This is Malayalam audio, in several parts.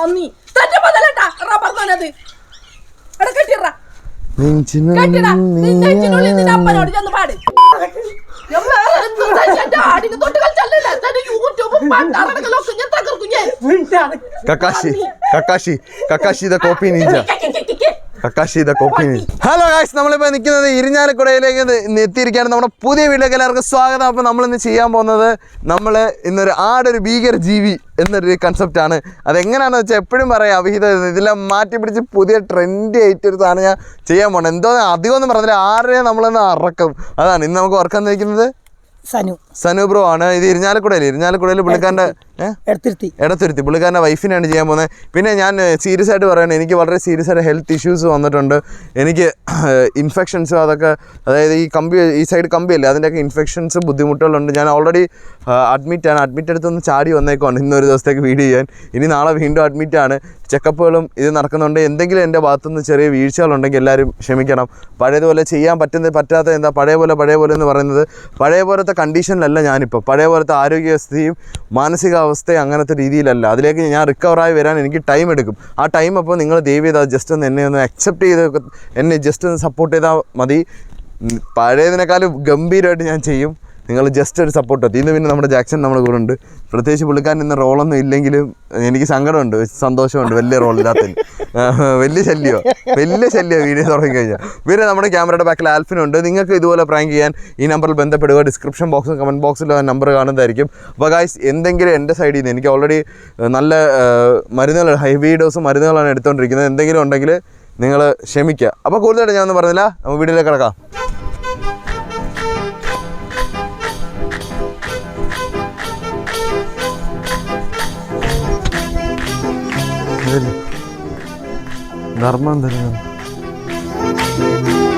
പന്നി റബ്ബർ തോനത് എടാ കെട്ടിറ കെട്ടിടാ നെഞ്ചിനുള്ളിൽ നിന്റെ അപ്പനോട് ചെന്ന് പാട്. Kakashi Kakashi Kakashi the copy ninja Kakashi the hello guys നമ്മളിപ്പോൾ നിൽക്കുന്നത് ഇരിഞ്ഞാലക്കുടയിലേക്ക് എത്തിയിരിക്കുകയാണ്. നമ്മുടെ പുതിയ വീട്ടിലേക്ക് എല്ലാവർക്കും സ്വാഗതം. അപ്പോൾ നമ്മൾ ഇന്ന് ചെയ്യാൻ പോകുന്നത് നമ്മൾ ഇന്നൊരു ആടൊരു ഭീകര ജീവി എന്നൊരു കൺസെപ്റ്റാണ് അതെങ്ങനെയാണെന്ന് വെച്ചാൽ എപ്പോഴും പറയാം. അവിഹിത ഇതെല്ലാം മാറ്റി പിടിച്ച് പുതിയ ട്രെൻഡ് ആയിട്ട് ഒരു സാധനം ഞാൻ ചെയ്യാൻ പോകണം എന്തോ അധികം ഒന്നും പറഞ്ഞില്ല. ആരെയും നമ്മളൊന്ന് അറക്കും. അതാണ്. ഇന്ന് നമുക്ക് ഉറക്കം നിൽക്കുന്നത് സനു. സനു ബ്രോ ആണ്. ഇത് ഇരിഞ്ഞാലക്കുടയിൽ. ഇരിഞ്ഞാലക്കുടയിൽ പുള്ളിക്കാരന്റെ ഇടത്തുരുത്തി പുള്ളിക്കാരന്റെ വൈഫിനാണ് ചെയ്യാൻ പോകുന്നത്. പിന്നെ ഞാൻ സീരിയസ് ആയിട്ട് പറയുന്നത് എനിക്ക് വളരെ സീരിയസ് ആയിട്ട് ഹെൽത്ത് ഇഷ്യൂസ് വന്നിട്ടുണ്ട്. എനിക്ക് ഇൻഫെക്ഷൻസ് അതൊക്കെ അതായത് ഈ കമ്പി ഈ സൈഡ് കമ്പിയല്ലേ അതിന്റെയൊക്കെ ഇൻഫെക്ഷൻസ് ബുദ്ധിമുട്ടുകളുണ്ട്. ഞാൻ ഓൾറെഡി അഡ്മിറ്റാണ് അഡ്മിറ്റ് എടുത്തൊന്ന് ചാടി വന്നേക്കുവാണ്. ഇന്നൊരു ദിവസത്തേക്ക് വീട് ചെയ്യാൻ. ഇനി നാളെ വീണ്ടും അഡ്മിറ്റാണ് ചെക്കപ്പുകളും ഇത് നടക്കുന്നുണ്ട്. എന്തെങ്കിലും എന്റെ ഭാഗത്തുനിന്ന് ചെറിയ വീഴ്ചകളുണ്ടെങ്കിൽ എല്ലാവരും ക്ഷമിക്കണം. പഴയതുപോലെ ചെയ്യാൻ പറ്റുന്ന പറ്റാത്ത എന്താ പഴയ പോലെ പഴയ പോലെ എന്ന് പറയുന്നത് പഴയ പോലത്തെ കണ്ടീഷനിലല്ല ഞാനിപ്പോൾ. പഴയ പോലത്തെ ആരോഗ്യാവസ്ഥയും മാനസികാവസ്ഥയും അങ്ങനത്തെ രീതിയിലല്ല. അതിലേക്ക് ഞാൻ റിക്കവറായി വരാൻ എനിക്ക് ടൈം എടുക്കും. ആ ടൈം അപ്പോൾ നിങ്ങൾ ദൈവം ജസ്റ്റ് ഒന്ന് എന്നെ ഒന്ന് അക്സെപ്റ്റ് ചെയ്ത് എന്നെ ജസ്റ്റ് ഒന്ന് സപ്പോർട്ട് ചെയ്താൽ മതി. പഴയതിനേക്കാളും ഗംഭീരമായിട്ട് ഞാൻ ചെയ്യും. നിങ്ങൾ ജസ്റ്റ് ഒരു സപ്പോർട്ട് എത്തി ഇന്ന് പിന്നെ നമ്മുടെ ജാക്സൺ നമ്മുടെ കൂടെ ഉണ്ട്. പ്രത്യേകിച്ച് പുള്ളിക്കാരൻ ഇന്ന് റോളൊന്നും ഇല്ലെങ്കിലും എനിക്ക് സങ്കടമുണ്ട് സന്തോഷമുണ്ട് വലിയ റോളില്ലാത്ത വലിയ ശല്യമോ വലിയ ശല്യമോ വീഡിയോ തുടങ്ങി കഴിഞ്ഞാൽ പിന്നെ നമ്മുടെ ക്യാമറയുടെ ബാക്കിൽ ആൽഫിനുണ്ട് നിങ്ങൾക്ക് ഇതുപോലെ പ്രാങ്ക് ചെയ്യാൻ ഈ നമ്പറിൽ ബന്ധപ്പെടുക. ഡിസ്ക്രിപ്ഷൻ ബോക്സും കമന്റ് ബോക്സിലും ആ നമ്പർ കാണുന്നതായിരിക്കും. അപ്പോൾ ഗായ്സ് എന്തെങ്കിലും എന്റെ സൈഡിൽ നിന്ന് എനിക്ക് ഓൾറെഡി നല്ല മരുന്നുകൾ ഹെവി ഡോസ് മരുന്നുകളാണ് എടുത്തുകൊണ്ടിരിക്കുന്നത് എന്തെങ്കിലും ഉണ്ടെങ്കിൽ നിങ്ങൾ ക്ഷമിക്കുക. അപ്പോൾ കൂടുതലായിട്ട് ഞാനൊന്നും പറഞ്ഞില്ല. നമുക്ക് വീഡിയോയിലേക്ക് കിടക്കാം. ധർമ്മം തരുന്നു വാ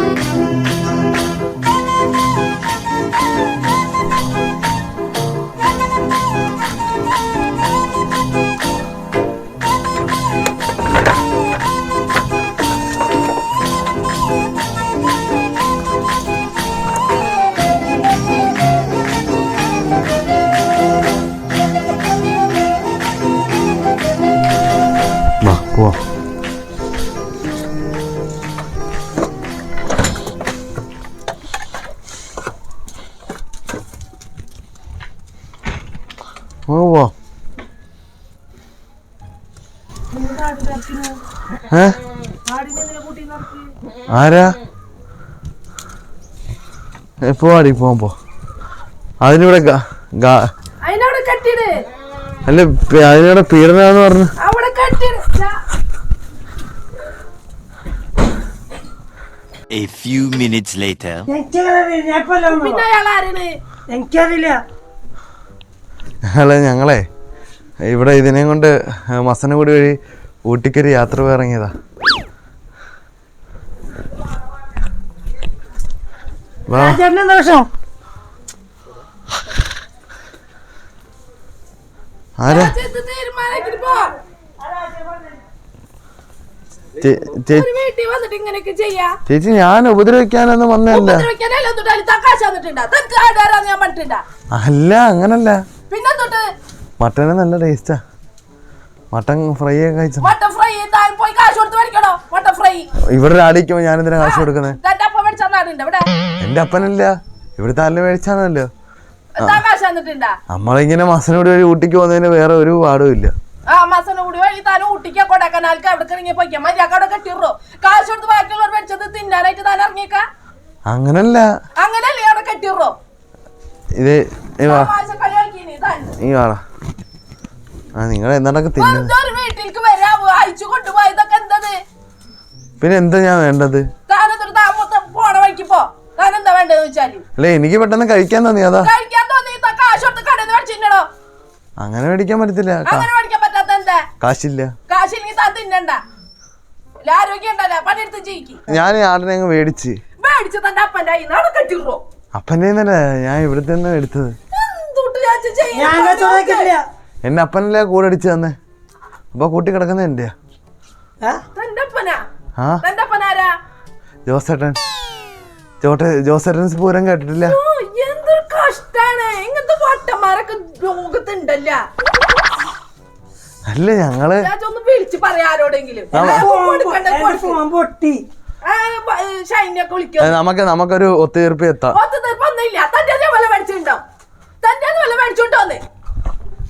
ആരാ? എപ്പോ ആടി പോവാൻ പോ. അതിനിവിടെ അല്ല അതിനിവിടെ പീഡനാന്ന് പറഞ്ഞു. A few minutes later. എനിക്കറിയില്ല അല്ല ഞങ്ങളെ ഇവിടെ ഇതിനെയും കൊണ്ട് മസനഗുടി വഴി ഊട്ടിക്കൊരു യാത്ര ഇറങ്ങിയതാ ആരാ? ചേച്ചി ഞാൻ ഉപദ്രവിക്കാനൊന്നും വന്നല്ല അല്ല അങ്ങനല്ല. പിന്നെ തൊട്ട് മട്ടന് നല്ല ടേസ്റ്റാ മട്ടൻ ഫ്രൈ ഒക്കെ കഴിച്ച? മട്ടൻ ഫ്രൈ പോയി കാശ് കൊടുത്ത് മേടിക്കണോ? Mutton fry. ഇവിടെ ആടിക്കുമ്പോ ഞാൻ എന്തിനാ കാശ് കൊടുക്കുന്നത് തന്റെ അപ്പൻ മേടിച്ച നാടുണ്ട് ഇവിടെ. എന്റെ അപ്പനല്ല ഇവിടുത്തെ അല്ല മേടിച്ചാണല്ലോ കാശ് നമ്മൾ നമ്മളിങ്ങനെ മസനോട് വഴി ഊട്ടിക്ക് പോകുന്നതിന് വേറെ ഒരു പാടും ഇല്ല. ആ മാസം കൂടി വഴി താൻ ഊട്ടിക്ക കൊടക്കനാൽക്ക് അവിടെ ഇറങ്ങി പോയിക്കാ. മര്യാദ അവിടെ കെട്ടിറോ കാശ് കൊടുത്ത് ബാക്കിയുള്ളവർ മേടിച്ചത് തിന്നാനായിട്ട് താൻ ഇറങ്ങിയേക്ക? അങ്ങനല്ല. അങ്ങനല്ലേ അവിടെ കെട്ടിറോ ഇത് നീ വാടാ ആ നിങ്ങൾ എന്താണ്ടൊക്കെ തിന്നു വെറുതെ ഒരു വീട്ടിലേക്ക് വരാവോ അയച്ചു കൊണ്ടുപോയതൊക്കെ എന്തത്? പിന്നെ എന്താ ഞാൻ വേണ്ടത്? പോണ എന്താ വേണ്ടതെന്ന് വെച്ചാൽ? അല്ല എനിക്ക് പെട്ടെന്ന് കഴിക്കാൻ തോന്നി അതാ. കഴിക്കാൻ തോന്നി താൻ കാശ് കൊടുത്ത് കടയിൽ നിന്ന് അങ്ങനെ മേടിക്കാൻ പറ്റത്തില്ല. അങ്ങനെ മേടിക്കാൻ പറ്റാത്ത എന്താ? കാശില്ല. കാശില്ലെങ്കിൽ താൻ തിന്നണ്ട. ഇല്ല, ആരോഗ്യം ഉണ്ടല്ലോ പണിയെടുത്ത് ജയിക്ക് ഞാൻ ആടിനെ അങ്ങ് മേടിച്ച്. മേടിച്ച് തന്റെ അപ്പന്റെ ഞാൻ ഇവിടെ തന്നെ എടുത്തത്. ഞാൻ ചോദിക്കില്ല എന്നെ അപ്പനല്ലേ കൂടെ അടിച്ചു തന്നെ? അപ്പൊ കൂട്ടി കിടക്കുന്ന എന്റെയാ? തന്റെ ആ? ജോസേട്ടൻ. ചോട്ടെ ജോസേട്ടൻ പൂരം കേട്ടിട്ടില്ല? ഓ എന്തൊരു കഷ്ടാണ്. ഇങ്ങനത്തെ പൊട്ടന്മാരൊക്കെ ലോകത്തുണ്ടല്ല. അല്ല ഞങ്ങൾ വിളിച്ച് പറയാ ആരോടെങ്കിലും. നമ്മ- കൊടുക്കണ്ട, എന്റെ ഫോൺ പൊട്ടി. നമുക്ക് നമുക്കൊരു ഒത്തുതീർപ്പ് എത്താം. തന്റെ വല്ല മേടിച്ചിട്ടുണ്ടോ? തന്റെ വല്ല മേടിച്ചോണ്ടോന്ന്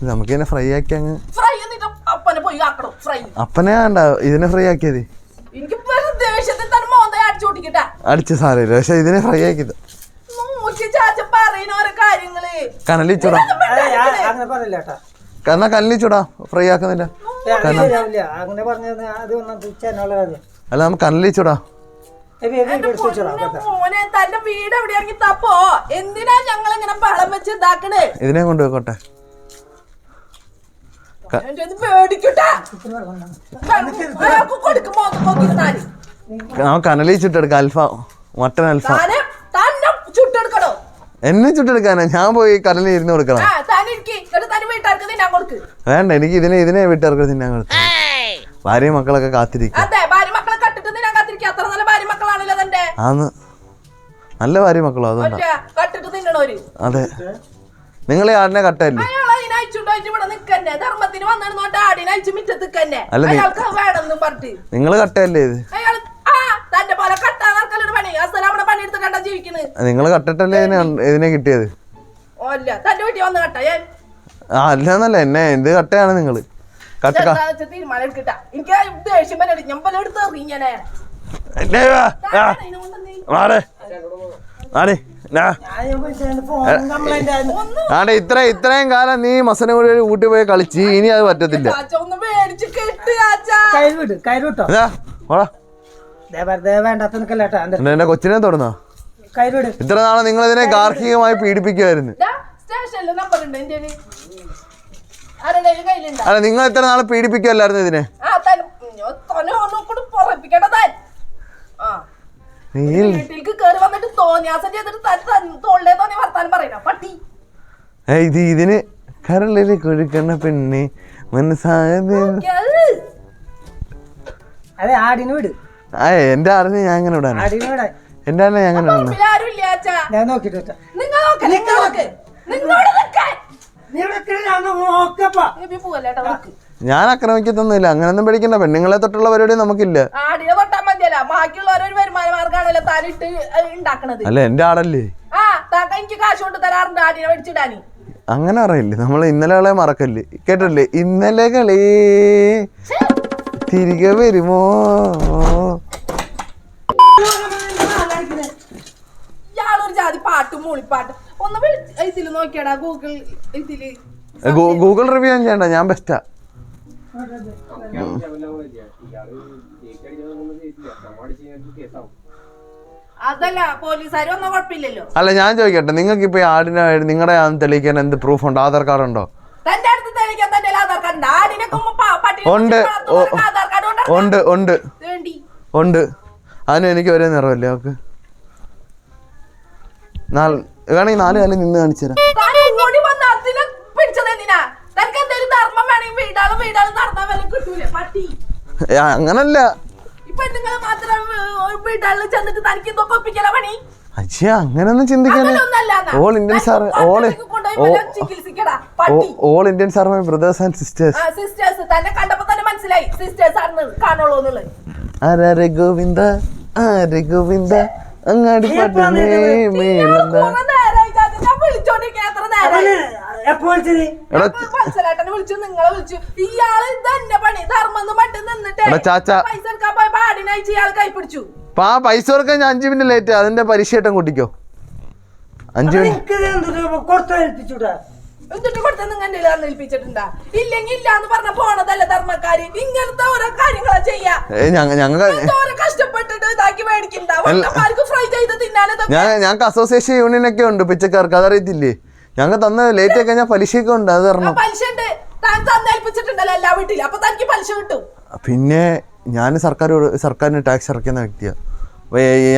നമുക്ക് ഇതിനെ ഫ്രൈ ആക്കി അങ്ങ് ഫ്രൈ എന്നിട്ട് അപ്പനെ പോയി ആക്കണം ഫ്രൈ അപ്പനെ വേണ്ട ഇതിനെ ഫ്രൈ ആക്കിയത്. എനിക്ക് ദേഷ്യത്തിൽ തന്നെ മോന്ത അടിച്ചു പൊട്ടിക്കട്ടെ. അടിച്ച സാരമില്ല പക്ഷെ ഇതിനെ ഫ്രൈ ആക്കിയത്. കനലിച്ചൂടാ ചാച്ച പറയുന്ന ഓരോ കാര്യങ്ങൾ. കനലി ചൂടാ അതെ ആ- അങ്ങനെ പറയില്ല കേട്ടാ. എന്നാ കനലി ചൂടാ ഫ്രൈ ആക്കുന്നില്ല അല്ല നമുക്ക് കനലി ഇതിനെ എബി നമുക്ക് കനലി ചുട്ടെടുക്കാം അൽഫാം. മട്ടൻ അൽഫാം. എന്നെ ചുട്ടെടുക്കാനാ? ഞാൻ പോയി കടലിൽ ഇരുന്ന് കൊടുക്കണം. വേണ്ട എനിക്ക് ഇതിനെ ഇതിനെ വീട്ടുകാർക്ക് ഞാൻ കൊടുത്തു ഭാര്യയും മക്കളൊക്കെ കാത്തിരിക്കും. ഭാര്യ നല്ല ഭാര്യ ആന്ന്. നല്ല ഭാര്യ മക്കളോ അതുകൊണ്ടാ. അതെ. നിങ്ങൾ ഈ ആടിനെ കട്ടല്ലേ അല്ല, നിങ്ങൾ കട്ടല്ലേ ഇത്? നിങ്ങൾ കട്ടിട്ടല്ലേ ഇതിനെ ഇതിനെ കിട്ടിയത്? ഓ അല്ല തന്റെ വീട്ടിൽ വന്ന് കട്ട ഞാൻ ആ അല്ലെന്നല്ല എന്നെ എന്ത് കട്ടയാണ് നിങ്ങൾ കട്ട എന്നെ ആടെ ഇത്ര ഇത്രയും കാലം നീ മസനെ കൂടി ഊട്ടി പോയി കളിച്ച് ഇനി അത് പറ്റത്തില്ല. കെട്ട് കേട്ടാ എന്റെ കൊച്ചിനെ തുടർന്നോ ഇത്ര നാളെ നിങ്ങൾ ഇതിനെ ഗാർഹികമായി പീഡിപ്പിക്കുമായിരുന്നു അല്ല നിങ്ങൾ ഇത്ര നാളെ പീഡിപ്പിക്കുമല്ലായിരുന്നു ഇതിനെ? നീ വീട്ടിലേക്ക് വന്നിട്ട് തോന്നിയാസം ചെയ്തിട്ട് തൻ- തോളിലെ തോന്നി വർത്താനം പറയണ പട്ടി ഇത് ഇതിന് കരളിൽ കൊഴുക്കണ പെണ്ണെ മനസ്സായത് അതെ ആടിന് വിട്. ആ എന്റെ അറിഞ്ഞ് ഞാൻ അങ്ങനെ വിടാൻ ആടിന് വിടാ എന്റെ അറിഞ്ഞ ഞാൻ അങ്ങനെ അച്ഛാ? ഞാൻ നോക്കിട്ട് നിങ്ങൾ നോക്ക് നിങ്ങൾ നോക്ക്. നിങ്ങളോട് നിൽക്കാൻ നീ ഇവിടെ ഞാൻ നോക്കപ്പാ പോവല്ലേട്ടാ നോക്ക്. ഞാൻ ആക്രമിക്കത്തൊന്നുമില്ല അങ്ങനൊന്നും പേടിക്കണ്ട. പെണ്ണുങ്ങളെ തൊട്ടുള്ള പരിപാടി നമുക്കില്ല. ആടിനെ തൊട്ടാ മതിയല്ല. ബാക്കിയുള്ളവരൊരു വരുമാന മാർഗമാണല്ലോ താനിട്ട് ഉണ്ടാക്കണത് അല്ല എന്റെ ആടല്ലേ? ആ താക്ക എനിക്ക് കാശ് കൊണ്ട് തരാറുണ്ട് ആടിനെ മേടിച്ചിടാന്. അങ്ങനെ അറിയില്ലേ നമ്മൾ ഇന്നലെ മറക്കല്ലേ? കേട്ടല്ലേ ഇന്നലെ കളി തിരികെ വരുമോ? ഇയാളൊരു ജാതി പാട്ടും മൂളിപ്പാട്ടും. ഒന്ന് നോക്കിയാടാ ഗൂഗിൾ ഇതിൽ ഗൂഗിൾ റിവ്യൂ ചെയ്യണ്ട. ഞാൻ ബെസ്റ്റാ അതല്ല പോലീസുകാർ വന്ന കുഴപ്പമില്ലല്ലോ അല്ല ഞാൻ ചോദിക്കട്ടെ നിങ്ങൾക്ക് ഇപ്പൊ ആടിനെ നിങ്ങളുടെ തെളിയിക്കാൻ എന്ത് പ്രൂഫ് ഉണ്ട്. ആധാർ കാർഡ് ഉണ്ടോ ഉണ്ട് ഉണ്ട്. ഉണ്ട് ഉണ്ട്. അതിന് എനിക്ക് ഒരേ നിറമല്ലേ അവക്ക്? വേണമെങ്കിൽ നാല് കാലം നിന്ന് കാണിച്ചു തരാം. തനിക്ക് എന്തെങ്കിലും ധർമ്മം വേണമെങ്കിൽ വീടാളും വീടാളും നടന്നാ വല്ല കിട്ടൂലേ? പട്ടി. അങ്ങനല്ല. ഇപ്പൊ നിങ്ങൾ മാത്രം വീടാളിൽ ചെന്നിട്ട് തനിക്ക് ഇതൊക്കെ ഒപ്പിക്കല പണി? അച്ഛേ അങ്ങനൊന്നും ചിന്തിക്കാന്. All Indian sir all all Indian sir my brothers and sisters ആ സിസ്റ്റേഴ്സ് തന്നെ കണ്ടപ്പോ തന്നെ മനസ്സിലായി. സിസ്റ്റേഴ്സ് ആണെന്ന് കാണുള്ളൂ എന്നുള്ളത്. ആരാരെ ഗോവിന്ദ ആരെ ഗോവിന്ദ അങ്ങാടി പാട്ടേ മേളന്ത കുറെ നേരമായി ചാച്ച. ഞാൻ വിളിച്ചോണ്ടിരിക്കാൻ എത്ര നേരമായി എപ്പോ വിളിച്ചത്? വിളിച്ചു നിങ്ങളെ വിളിച്ചു. ഇയാൾ തന്നെ പണി ധർമ്മന്ന് മട്ട് നിന്നിട്ട്. പൈസ എടുക്കാൻ പോയ പാടിനയച്ച് ഇയാൾ കൈപ്പിടിച്ചു അപ്പൊ ആ പൈസ കൊടുക്കാൻ ഞാൻ അഞ്ചു മിനിറ്റ് ലേറ്റ് അതിന്റെ പരീക്ഷയായിട്ടും കൂട്ടിക്കോ. അഞ്ചു മിനിറ്റ്. നിനക്ക് കൊടുത്തു ഏൽപ്പിച്ചൂടാ? എന്നിട്ട് കൊടുത്ത നിങ്ങൾ എന്റെ ഏൽപ്പിച്ചിട്ടുണ്ടാ? ഇല്ലെങ്കിൽ ഇല്ലാന്ന് പറഞ്ഞ പോണതല്ല ധർമ്മക്കാര്? ഇങ്ങനത്തെ ഓരോ കാര്യങ്ങളാ ചെയ്യാ. കഷ്ടപ്പെട്ടിട്ട് ഇതാക്കി ഫ്രൈ ചെയ്ത് തിന്നാനതൊക്കെ ഞാൻ ഞങ്ങൾക്ക് അസോസിയേഷൻ യൂണിയൻ ഒക്കെ ഉണ്ട് പിച്ചക്കാർക്ക്. അതറിയത്തില്ലേ? ഞങ്ങൾ തന്ന ലേറ്റ് ആയി കഴിഞ്ഞാൽ പലിശയൊക്കെ ഉണ്ട് അത് തരണം. പലിശ ഉണ്ട് താൻ തന്നേൽപ്പിച്ചിട്ടുണ്ടല്ലോ എല്ലാ വീട്ടിലും. അപ്പൊ തനിക്ക് പലിശ കിട്ടും. പിന്നെ ഞാൻ സർക്കാർ സർക്കാരിന് ടാക്സ് ഇറക്കുന്ന വ്യക്തിയാണ്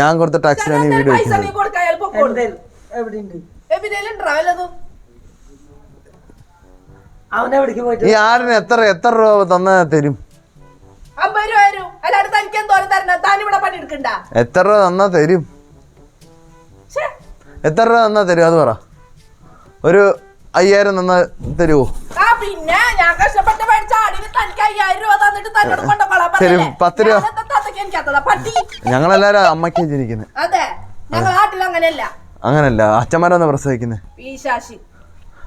ഞാൻ കൊടുത്ത ടാക്സിലാണ് ഈ വീട് പൈസ നീ വെക്കുന്നത് കൊടുക്കാൻ വല്ലതും അവനെവിടേക്ക് ഈ പോയിട്ട്? ആടിന് എത്ര എത്ര രൂപ തന്ന തരും? അമ്പത് രൂപ വരും അല്ലാണ്ട് തനിക്ക് എന്തോരം തരണം? താൻ ഇവിടെ പണിയെടുക്കണ്ട എത്ര രൂപ തന്നാ തരും? ശ്ശേ, എത്ര രൂപ തന്നാ തരും? അത് പറ. ഒരു അയ്യായിരം തന്ന തരുമോ ആ പിന്നെ ഞാൻ കഷ്ടപ്പെട്ട് മേടിച്ച ആടിന് തനിക്ക് അയ്യായിരം രൂപ തന്നിട്ട് തന്നോട് കൊണ്ടുപോകാൻ ശരി, പത്ത് രൂപ. എനിക്കത്തതാ? പട്ടി. ഞങ്ങളെല്ലാരും അമ്മയ്ക്കാ ജനിക്കുന്നത് അതെ. ഞങ്ങൾ നാട്ടിൽ അങ്ങനെയല്ല. അങ്ങനല്ല അച്ഛന്മാരാന്ന് പ്രസവിക്കുന്നത് പീശാശി.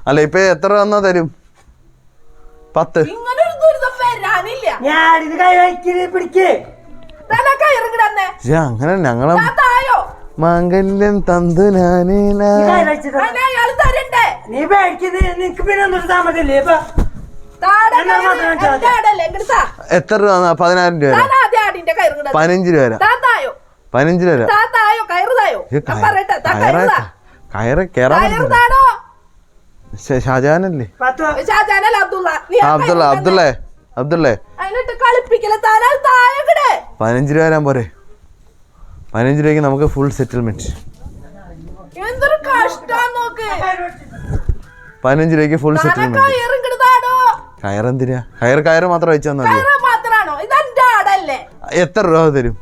അല്ല ഇപ്പൊ എത്ര തന്നാ തരും? പത്ത്. ഇങ്ങനെ ഒരു ദുരിതം വരാനില്ല. ഞാൻ ഇത് കൈ വയ്ക്കൽ പിടിക്ക്. പക്ഷെ അങ്ങനെ ഞങ്ങളെ മാംഗല്യം തന്തു ഞാനേ നീ നിനക്ക് പിന്നെ താമസില്ലേ ഇപ്പൊ എത്ര രൂപ? പതിനായിരം രൂപ പതിനഞ്ച് രൂപ പതിനഞ്ച് രൂപ കയറ് കയറ് കേറാൻ ഷാജാനല്ല അബ്ദുള്ള. അബ്ദുള്ള അബ്ദുള്ളേ. പതിനഞ്ച് രൂപ വരാൻ പോരെ. പതിനഞ്ച് രൂപയ്ക്ക് നമുക്ക് ഫുൾ സെറ്റിൽമെന്റ് പതിനഞ്ച് രൂപയ്ക്ക് ഫുൾ സെറ്റിൽമെന്റ് കയറെന്തിനാ കയർ കയറ് മാത്രം ഇതെന്റെ ആടല്ലേ. എത്ര രൂപ തരും?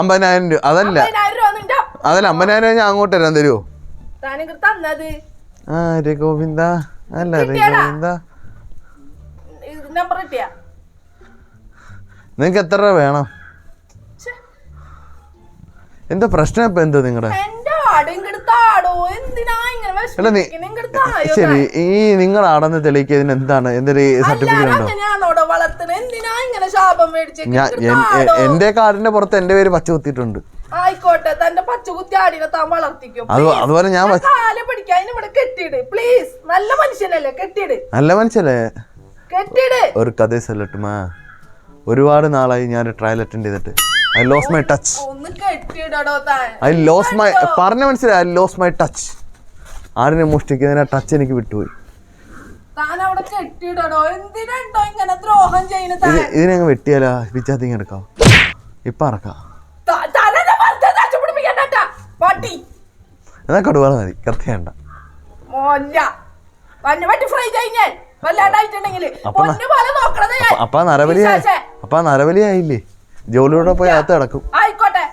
അമ്പതിനായിരം രൂപ അതല്ല. അതല്ല അമ്പതിനായിരം രൂപ ഞാൻ അങ്ങോട്ട് തരാൻ തരുമോ ആ രേ ഗോവിന്ദ അല്ല രേ. ഗോവിന്ദ നിങ്ങക്ക് എത്ര രൂപ വേണം? എന്താ പ്രശ്നം ഇപ്പൊ? എന്താ നിങ്ങളുടെ? ശരി ഈ നിങ്ങൾ ആടെന്ന് തെളിയിക്കുന്നതിന് എന്താണ്? എന്തൊരു സർട്ടിഫിക്കറ്റ് ഉണ്ടോ? എന്റെ കാർഡിന്റെ പുറത്ത് എന്റെ പേര് പച്ച കുത്തിയിട്ടുണ്ട്. ആയിക്കോട്ടെ തന്റെ പച്ചകുത്തി ആടിനെ താൻ വളർത്തിക്കും. അത് അതുപോലെ ഞാൻ പിടിക്കാൻ ഇവിടെ കെട്ടിയിട്. പ്ലീസ് നല്ല മനുഷ്യനല്ലേ? കെട്ടിയിട്. നല്ല മനുഷ്യല്ലേ? കെട്ടിയിട്. ഒരു കഥ സല്ലട്ടുമാ ഒരുപാട് നാളായി ഞാൻ ട്രയൽ അറ്റൻഡ് ചെയ്തിട്ട്. I lose my touch I lose my പറഞ്ഞ മനസ്സിലായി ഐ ലോസ് മൈ ടച്ച് ആടിനെ മോഷ്ടിക്കുന്നതിന് ടച്ച് എനിക്ക് വിട്ടുപോയി. ഇതിനങ്ങ് വെട്ടിയാലാ പിച്ചാത്തിങ് എടുക്കാം ഇപ്പൊ അറക്കാം എന്നെ കടുവാള മതി വല്ലാണ്ടായിട്ടുണ്ടെങ്കിൽ അപ്പൊ നരബലിയായില്ലേ? ജോലിയോടെ പോയി അകത്ത് കിടക്കും. ആയിക്കോട്ടെ.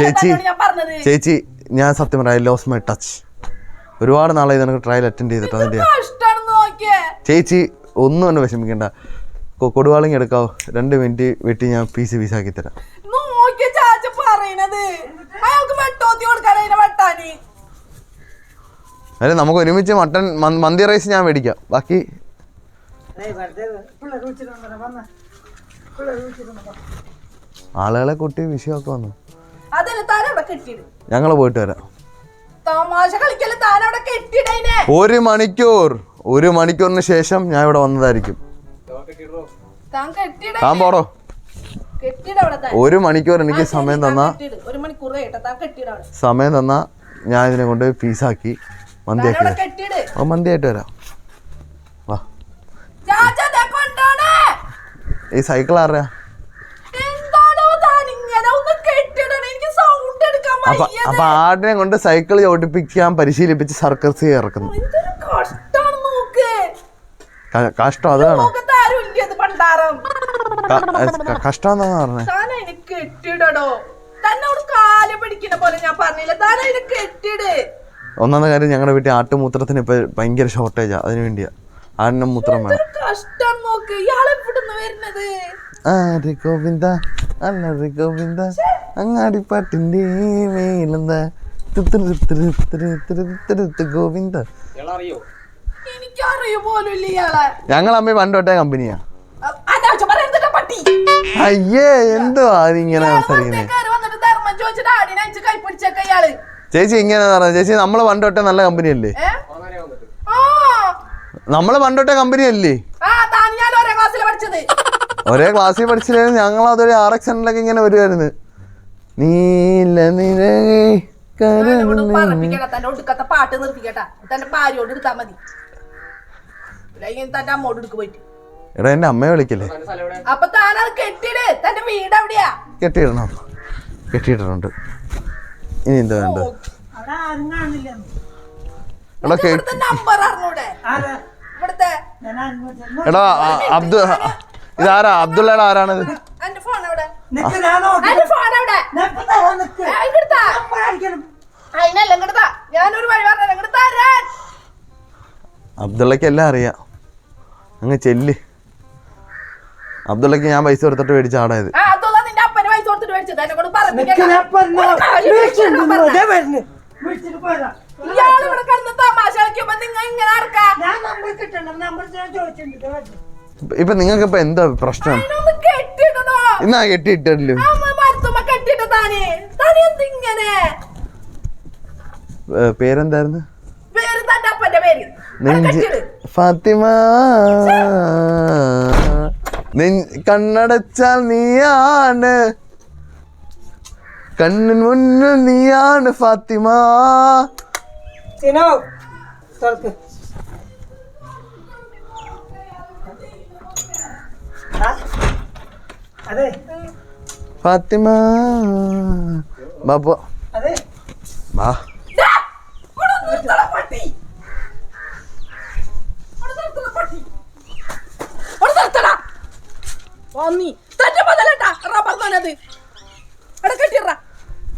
ചേച്ചി ചേച്ചി ഞാൻ സത്യം പറയാം ഐ ലോസ് മൈ ടച്ച് ഒരുപാട് നാളെ നിനക്ക് ട്രയൽ അറ്റൻഡ് ചെയ്തിട്ട് അതിന്റെ ചേച്ചി ഒന്നും തന്നെ വിഷമിക്കണ്ട. കൊടുവാളിങ് എടുക്കാവോ? രണ്ട് മിനിറ്റ് വെട്ടി ഞാൻ പീസ് പീസാക്കി തരാം. അല്ലെ നമുക്ക് ഒരുമിച്ച് മട്ടൻ മന്തി റൈസ് ഞാൻ മേടിക്കാം. ബാക്കി ആളുകളെ കൊട്ടി വിഷയമൊക്കെ വന്നു. ഞങ്ങൾ പോയിട്ട് വരാം. ഒരു മണിക്കൂർ ഒരു മണിക്കൂറിന് ശേഷം ഞാൻ ഇവിടെ വന്നതായിരിക്കും. താൻ പോടോ. ഒരു മണിക്കൂർ എനിക്ക് സമയം തന്ന. സമയം തന്ന ഞാൻ ഇതിനെ കൊണ്ട് പീസാക്കി മന്തിയാക്കി മന്തിയായിട്ട് വരാം വാ ചാച്ച ദേ കൊണ്ടോണേ ഈ സൈക്കിൾ ആരുടെയാ എന്താണോ താൻ ഇങ്ങനെ ഒന്ന് കെട്ടിയിടണേ എനിക്ക് സൗണ്ട് എടുക്കാൻ അപ്പൊ ആടിനെ കൊണ്ട് സൈക്കിൾ ഓടിപ്പിക്കാൻ പരിശീലിപ്പിച്ച് സർക്കസ് ഇറക്കുന്നു. കഷ്ടം അതാണ്. ആരും കഷ്ടം പറഞ്ഞേ. ഒന്നാമത്തെ കാര്യം ഞങ്ങളുടെ വീട്ടിൽ ആട്ടുമൂത്രത്തിന് ഇപ്പൊ ഭയങ്കര ഷോർട്ടേജാ അതിനു വേണ്ടിയാ. ആടിന്റെ മൂത്രം വേണം കഷ്ടം നോക്ക് ഇയാളെ ഇവിടുന്ന് വരുന്നത് ആരി ഗോവിന്ദ അല്ലറി ഗോവിന്ദ അങ്ങാടിപ്പാട്ടിന്റെ മേലെന്താ ഗോവിന്ദ എനിക്കറിയൂ പോലും ഇല്ല ഇയാളെ ഞങ്ങൾ അമ്മ പണ്ട് കമ്പനിയാ അയ്യേ എന്തോ അതിങ്ങനെ ആടിനെ ചേച്ചി ഇങ്ങനെ പറഞ്ഞ ചേച്ചി നമ്മൾ പണ്ടോട്ടെ നല്ല കമ്പനിയല്ലേ നമ്മൾ പണ്ടോട്ടെ കമ്പനി അല്ലേ? ഒരേ ക്ലാസ്സിൽ പഠിച്ചത്. ഒരേ ക്ലാസ്സിൽ പഠിച്ചില്ലായിരുന്നു ഞങ്ങൾ അതൊരു ആർ എക്സ് സെന്ററിലൊക്കെ ഇങ്ങനെ വരുമായിരുന്നു നീല ഒടുക്കത്തെ പാട്ട് നിർത്തിക്കട്ടാ. തന്റെ ഭാര്യയോട് എടുത്താ മതി. അല്ലെങ്കിൽ തന്റെ അമ്മോട് എടുക്ക് പോയിട്ട്. എടാ എന്റെ അമ്മയെ വിളിക്കല്ലേ? അപ്പൊ താനത് കെട്ടിട് തന്റെ വീട് എവിടെയാ? കെട്ടിയിടണം. കെട്ടിയിട്ടുണ്ട് ഇനി എന്താ വേണ്ടത്? എടാ എടാ അബ്ദു ഇതാരാ? അബ്ദുള്ള ആരാണിത് അബ്ദുള്ളക്ക് എല്ലാം അറിയാം. അങ്ങ് ചെല്ല്. അബ്ദുള്ളക്ക് ഞാൻ പൈസ കൊടുത്തിട്ട് മേടിച്ച ആടായത് ഇയാൾ ഇവിടെ തമാശ കളിക്കുമ്പോ നിങ്ങൾ ഇങ്ങനെ നടക്കാ? ഞാൻ നമ്പർ കിട്ടണം. നമ്പർ ഞാൻ ചോദിച്ചിട്ടുണ്ട് ദേ വരുന്നു. ഇപ്പൊ- നിങ്ങൾക്ക് ഇപ്പൊ എന്താ പ്രശ്നം? എന്നാ കെട്ടിയിട്ടല്ലോ? പേരെന്തായിരുന്നു? നെഞ്ചി. ഫാത്തിമ. കണ്ണടച്ചാൽ നീയാണ്. കണ്ണിന് മുന്നിൽ നീയാണ് ഫാത്തിമ. തുറക്ക്? അതെ. ഫാത്തിമ. ബാബ അതെ. ബാ.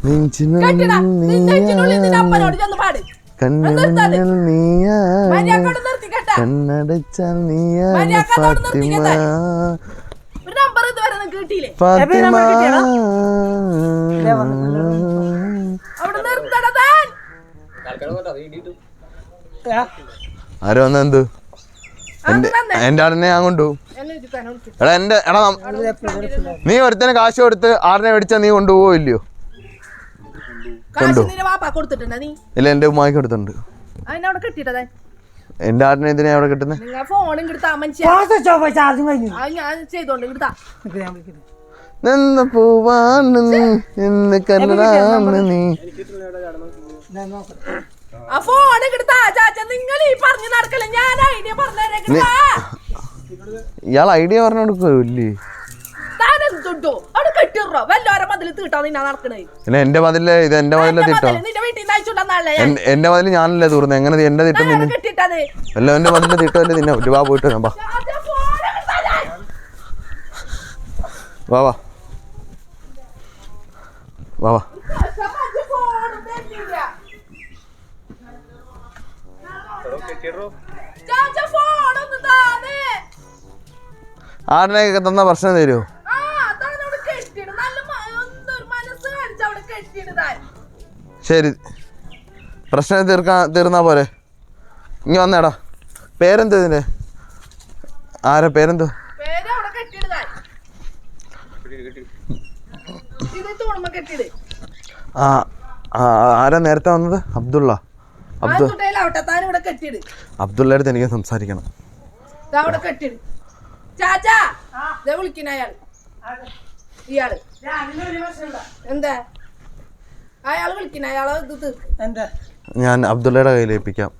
നെഞ്ചിനുള്ളിൽ നിന്റെ അപ്പനോട് ചെന്ന് പാട്. കണ്ണിന് നിർത്താതെ. മുന്നിൽ നീയാണ് മര്യാദക്കോട് നിർത്തി കേട്ടാ. കണ്ണടച്ചാൽ നീയാണ് ഫാത്തിമ. ഫാത്തിമ? ആരോ വന്ന എന്ത്? എന്റെ ആടിനെ ഞാൻ കൊണ്ടുപോകും. എടാ എന്റെ എടാ നം- ഒരുത്തനെ കാശ് കൊടുത്ത് ആടിനെ മേടിച്ചാ നീ കൊണ്ടുപോവില്ലയോ ഇല്ല എന്റെ ഉമ്മാക്ക് കെട്ടിട്ടതാ എന്റെ ആടിനെ എന്തിനാ അവിടെ കിട്ടുന്നത് നിന്ന പൂവാണ് എന്ന് കല്ലാണ് നീ. ഞാൻ ഐഡിയ പറഞ്ഞു ഇയാൾ ഐഡിയ അവിടെ കെട്ടിറോ വല്ലോരെ മതിൽ തീട്ടാ നിന്നാ നടക്കണേ? ഇല്ല എന്റെ മതിൽ ഇത് എന്റെ മതിലെ മതിൽ നിന്റെ വീട്ടിൽ നിന്ന് എന്റെ മതിൽ ഞാനല്ലേ തൂർന്നത് എങ്ങനെ എന്റെ തിട്ടം നിന്നെ? കെട്ടിട്ടത് എന്റെ മതിലെ തിട്ടല്ലേ നിന്നെ? ഒരു വാ പോയിട്ട് വരാം, വാ. ഞാൻ. വാ വാ. വാ തന്ന പ്രശ്നം തരുമോ ആ താനവിടെ കെട്ടിയിട് നല്ല മ- എന്തൊരു മനസ്സ് കാണിച്ച് അവിടെ കെട്ടിയിട് താൻ ശരി. പ്രശ്നം തീർക്കാൻ തീർന്നാ പോരെ. ഇങ്ങ വന്നേടാ. പേരെന്താ ഇതിന്റെ ആരാ പേരെന്തോ? ആ ആ, ആരാ നേരത്തെ വന്നത്? അബ്ദുള്ള. അബ്ദു ആൺകുട്ടിയിലാവട്ടെ ഇവിടെ കെട്ടിയിട്. അബ്ദുള്ളയുടെ അടുത്ത് എനിക്ക് സംസാരിക്കണം. ചാച്ചാ ദേ വിളിക്കുന്ന അയാൾ. ഇയാൾ. എന്താ അയാൾ വിളിക്കുന്ന അയാളെ ഇത് തീർക്ക് എന്താ ഞാൻ അബ്ദുള്ളയുടെ കയ്യിൽ ഏൽപ്പിക്കാം.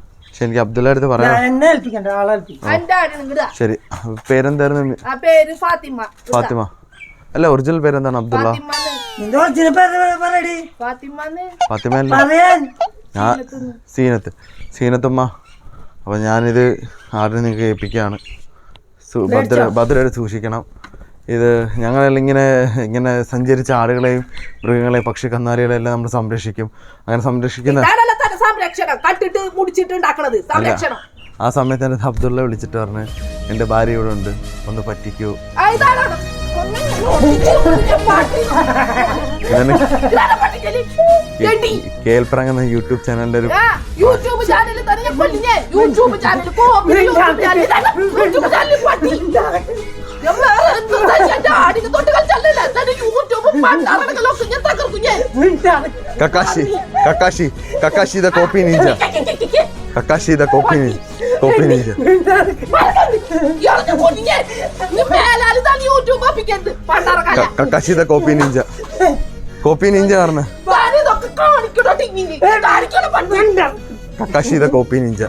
പക്ഷെ എനിക്ക് അബ്ദുള്ളയുടെ അടുത്ത് പറയാം. ഞാൻ എന്നെ ഏൽപ്പിക്കണ്ട ആളെ ഏൽപ്പിക്കാം. എന്റെ ആടിന് ശരി. പേരെന്തായിരുന്നു ആ പേര് ഫാത്തിമ. ഫാത്തിമ. അല്ല ഒറിജിനൽ പേരെന്താണ് അബ്ദുള്ള? ഫാത്തിമാന്ന് നിന്റെ ഒറിജിനൽ പേര് പറയടി. ഫാത്തിമാന്ന് ഫാത്തിമ അല്ല. പറയാൻ. ഞാൻ സീനത്ത് സീനത്തമ്മ. അപ്പൊ ഞാനിത് ആടിനെ നിങ്ങൾക്ക് ഏൽപ്പിക്കുകയാണ്. സു- ഭദ്ര ഭദ്രമായിട്ട് സൂക്ഷിക്കണം. ഇത് ഞങ്ങളെല്ലാം ഇങ്ങനെ ഇങ്ങനെ സഞ്ചരിച്ച ആടുകളെയും മൃഗങ്ങളെയും പക്ഷി കന്നാലികളെയും എല്ലാം നമ്മൾ സംരക്ഷിക്കും. അങ്ങനെ സംരക്ഷിക്കുന്ന സംരക്ഷണം. കട്ടിട്ട് മുടിച്ചിട്ട് ഉണ്ടാക്കണത്. സംരക്ഷണം. ആ സമയത്ത് എന്റെ അബ്ദുള്ള വിളിച്ചിട്ട് പറഞ്ഞ് എന്റെ ഭാര്യ ഇവിടെ ഉണ്ട്. ഒന്ന് പറ്റിക്കൂ. എന്ന യൂട്യൂബ് ചാനലിന്റെ ഒരു യൂട്യൂബ് ചാനൽ യൂട്യൂബ് ചാനൽ. ഇതാണ്. YouTube channel Kakashi Kakashi Kakashi the copy ninja. Kakashi the copy copy ninja. Kakashi the copy ninja. Copy ninja പറഞ്ഞ. Kakashi the copy ninja.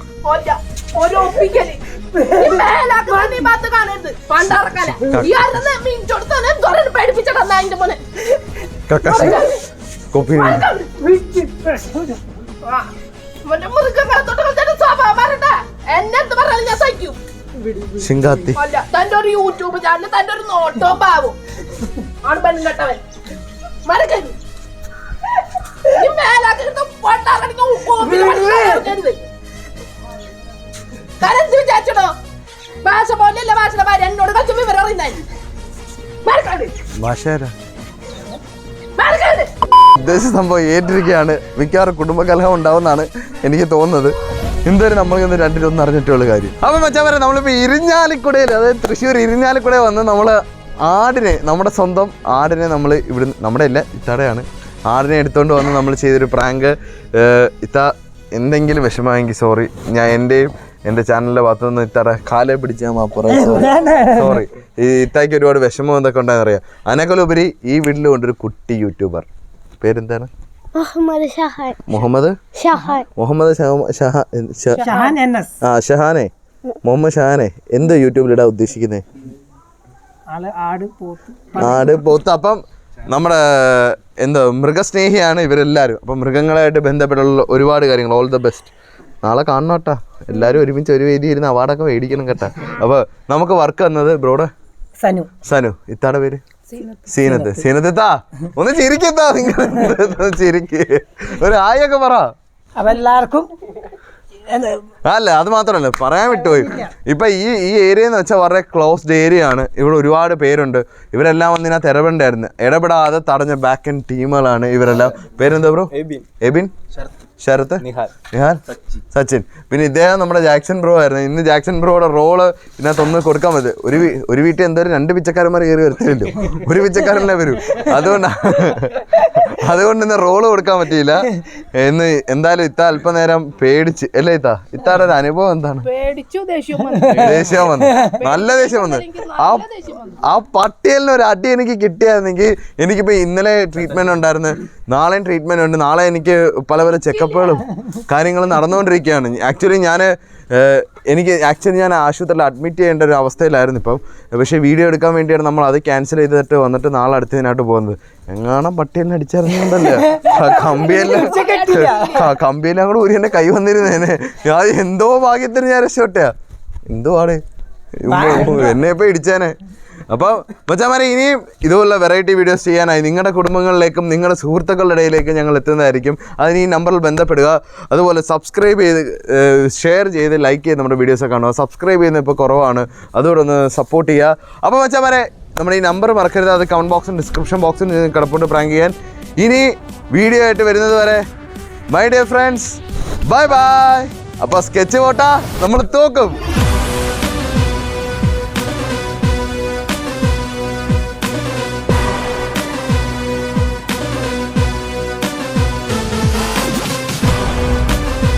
ഒരു ഒപ്പിക്കൽ. മേലാക്കുന്ന ഭാഗത്ത് കാണരുത് പണ്ടാറക്കാല ഇയാളുടെ മീൻചൊടുത്തന്നെ എന്തോരം പേടിപ്പിച്ചിട്ടാ അതിന്റെ മോനെ കക്കാശി കോപ്പി ശിങ്കാത്തി തന്റെ ഒരു യൂട്യൂബ് ചാനൽ തന്റെ ഒരു നോട്ടോ പാവും ആണ് പെണ്ണുകെട്ടവൻ മരക്കരുത് ഈ മേലാക്കി എന്ത് വിചാരിച്ചടോ? ഭാഷ പോലെയല്ല ഭാഷയുടെ ഭാര്യ എന്നോട് ഭാഷാരാ. മാറിക്കാട് ഉദ്ദേശിച്ച സംഭവം ഏറ്റിരിക്കുകയാണ്. മിക്കവാറും കുടുംബകലഹം ഉണ്ടാവുന്നതാണ് എനിക്ക് തോന്നുന്നത്. എന്തായാലും നമ്മൾക്കൊന്ന് രണ്ടിലൊന്നും അറിഞ്ഞിട്ടുള്ള കാര്യം. അപ്പം മച്ചാ പറയാം നമ്മളിപ്പോൾ ഇരിഞ്ഞാലിക്കുടയിൽ അതായത് തൃശ്ശൂർ ഇരിഞ്ഞാലിക്കുടയിൽ വന്ന് നമ്മൾ ആടിനെ നമ്മുടെ സ്വന്തം ആടിനെ നമ്മൾ ഇവിടുന്ന് നമ്മുടെ അല്ല ഇത്തടയാണ്. ആടിനെ എടുത്തുകൊണ്ട് വന്ന് നമ്മൾ ചെയ്തൊരു പ്രാങ്ക്. ഇത്ത എന്തെങ്കിലും വിഷമമായെങ്കിൽ സോറി ഞാൻ എന്റെയും എന്റെ ചാനലിന്റെ ഭാഗത്തു നിന്ന് ഇത്ര കാലെ പിടിച്ചാൽ മാപ്പുറ സോറി ഈ ഇത്തായിക്ക് ഒരുപാട് വിഷമം എന്തൊക്കെ ഉണ്ടായെന്ന് അറിയാം. അതിനേക്കാളുപരി ഈ വീട്ടിൽ കൊണ്ടൊരു കുട്ടി യൂട്യൂബർ പേരെന്താണ്? മുഹമ്മദ് ഷഹാൻ. മുഹമ്മദ്? ഷഹാൻ. മുഹമ്മദ് ആ ഷഹാനെ. മുഹമ്മദ് ഷഹാനെ. എന്ത് യൂട്യൂബിലിടാൻ ഉദ്ദേശിക്കുന്നത് ആട് പോത്ത് ആട് പോത്ത്. അപ്പം നമ്മുടെ എന്തോ മൃഗസ്നേഹിയാണ് ഇവരെല്ലാവരും അപ്പം മൃഗങ്ങളായിട്ട് ബന്ധപ്പെട്ടുള്ള ഒരുപാട് കാര്യങ്ങൾ. ഓൾ ദ ബെസ്റ്റ് നാളെ കാണണം കേട്ടാ എല്ലാവരും ഒരുമിച്ച് ഒരു വേദി ഇരുന്ന് അവാർഡൊക്കെ മേടിക്കണം കേട്ടാ. അപ്പോൾ നമുക്ക് വർക്ക് വന്നത് ബ്രോഡ് സനു. സനു. ഇത്താടെ പേര്? സീനത്ത്. സീനത്ത്. ഇത്താ? ഒന്ന് ചിരിക്കത്താ നിങ്ങൾ ചിരിക്ക്. ഒരു ആയൊക്കെ പറ. അപ്പൊ എല്ലാവർക്കും അല്ല അത് മാത്രമല്ല പറയാൻ വിട്ടുപോയി. ഇപ്പൊ ഈ ഈ ഏരിയ എന്ന് വെച്ചാൽ വളരെ ക്ലോസ്ഡ് ഏരിയ ആണ്. ഇവിടെ ഒരുപാട് പേരുണ്ട്. ഇവരെല്ലാം വന്ന് ഇതിനകത്ത് ഇടപെടായിരുന്നു ഇടപെടാതെ തടഞ്ഞ ബാക്ക് എൻഡ് ടീമുകളാണ് ഇവരെല്ലാം. പേരെന്താ ബ്രോ? എബിൻ. ശരത്ത് നിഹാൽ. സച്ചിൻ. പിന്നെ ഇദ്ദേഹം നമ്മുടെ ജാക്സൺ ബ്രോ ആയിരുന്നു. ഇന്ന് ജാക്സൺ ബ്രോയുടെ റോൾ ഇതിനകത്തൊന്ന് കൊടുക്കാൻ പറ്റും. ഒരു ഒരു വീട്ടിൽ എന്തോ രണ്ട് പിച്ചക്കാരന്മാർ കയറി വരത്തില്ലല്ലോ. ഒരു പിച്ചക്കാരല്ലേ വരൂ. അതുകൊണ്ട് അതുകൊണ്ട് ഇന്ന് റോൾ കൊടുക്കാൻ പറ്റിയില്ല. എന്ന് എന്തായാലും ഇത്ത അല്പനേരം പേടിച്ച് അല്ലേ ഇത്ത? ഇത്താടെ ഒരു അനുഭവം എന്താണ്? ദേഷ്യം വന്നു. നല്ല ദേഷ്യം വന്നു. ആ ആ പട്ടിയലിന് ഒരു അടി എനിക്ക് കിട്ടിയായിരുന്നെങ്കിൽ എനിക്കിപ്പോ ഇന്നലെ ട്രീറ്റ്മെന്റ് ഉണ്ടായിരുന്നു. നാളെയും ട്രീറ്റ്മെന്റ് ഉണ്ട്. നാളെ എനിക്ക് പല പല ചെക്കപ്പുകളും കാര്യങ്ങളും നടന്നുകൊണ്ടിരിക്കുകയാണ്. ആക്ച്വലി ഞാൻ എനിക്ക് ആക്ച്വലി ഞാൻ ആശുപത്രിയിൽ അഡ്മിറ്റ് ചെയ്യേണ്ട ഒരു അവസ്ഥയിലായിരുന്നു ഇപ്പം. പക്ഷേ വീഡിയോ എടുക്കാൻ വേണ്ടിയാണ് നമ്മൾ അത് ക്യാൻസൽ ചെയ്തിട്ട് വന്നിട്ട് നാളെ അടുത്തതിനായിട്ട് പോകുന്നത്. എങ്ങാണം പട്ടിയെല്ലാം അടിച്ചറിഞ്ഞുണ്ടല്ലോ കമ്പിയെല്ലാം കമ്പിയെല്ലാം കൂടെ ഊരി എന്റെ കൈ വന്നിരുന്നേനെ ഞാൻ എന്തോ ഭാഗ്യത്തിന് ഞാൻ രക്ഷപ്പെട്ടയാ എന്തോ ആണ്? എന്നെ ഇപ്പൊ ഇടിച്ചേനെ. അപ്പോൾ മച്ചാമാരെ ഇനിയും ഇതുപോലുള്ള വെറൈറ്റി വീഡിയോസ് ചെയ്യാനായി നിങ്ങളുടെ കുടുംബങ്ങളിലേക്കും നിങ്ങളുടെ സുഹൃത്തുക്കളുടെ ഇടയിലേക്കും ഞങ്ങൾ എത്തുന്നതായിരിക്കും. അതിന് ഈ നമ്പറിൽ ബന്ധപ്പെടുക. അതുപോലെ സബ്സ്ക്രൈബ് ചെയ്ത് ഷെയർ ചെയ്ത് ലൈക്ക് ചെയ്ത് നമ്മുടെ വീഡിയോസ് കാണുക. സബ്സ്ക്രൈബ് ചെയ്യുന്നത് ഇപ്പോൾ കുറവാണ്. അതുകൊണ്ട് ഒന്ന് സപ്പോർട്ട് ചെയ്യുക. അപ്പോൾ മച്ചാമാരെ നമ്മുടെ ഈ നമ്പർ മറക്കരുത്. അത് കമന്റ് ബോക്സും ഡിസ്ക്രിപ്ഷൻ ബോക്സും കിടപ്പുണ്ട് പ്രാങ്ക് ചെയ്യാൻ. ഇനി വീഡിയോ ആയിട്ട് വരുന്നത് വരെ my dear friends bye bye അപ്പോൾ സ്കെച്ച് പോട്ടാ. നമ്മൾ തോക്കും.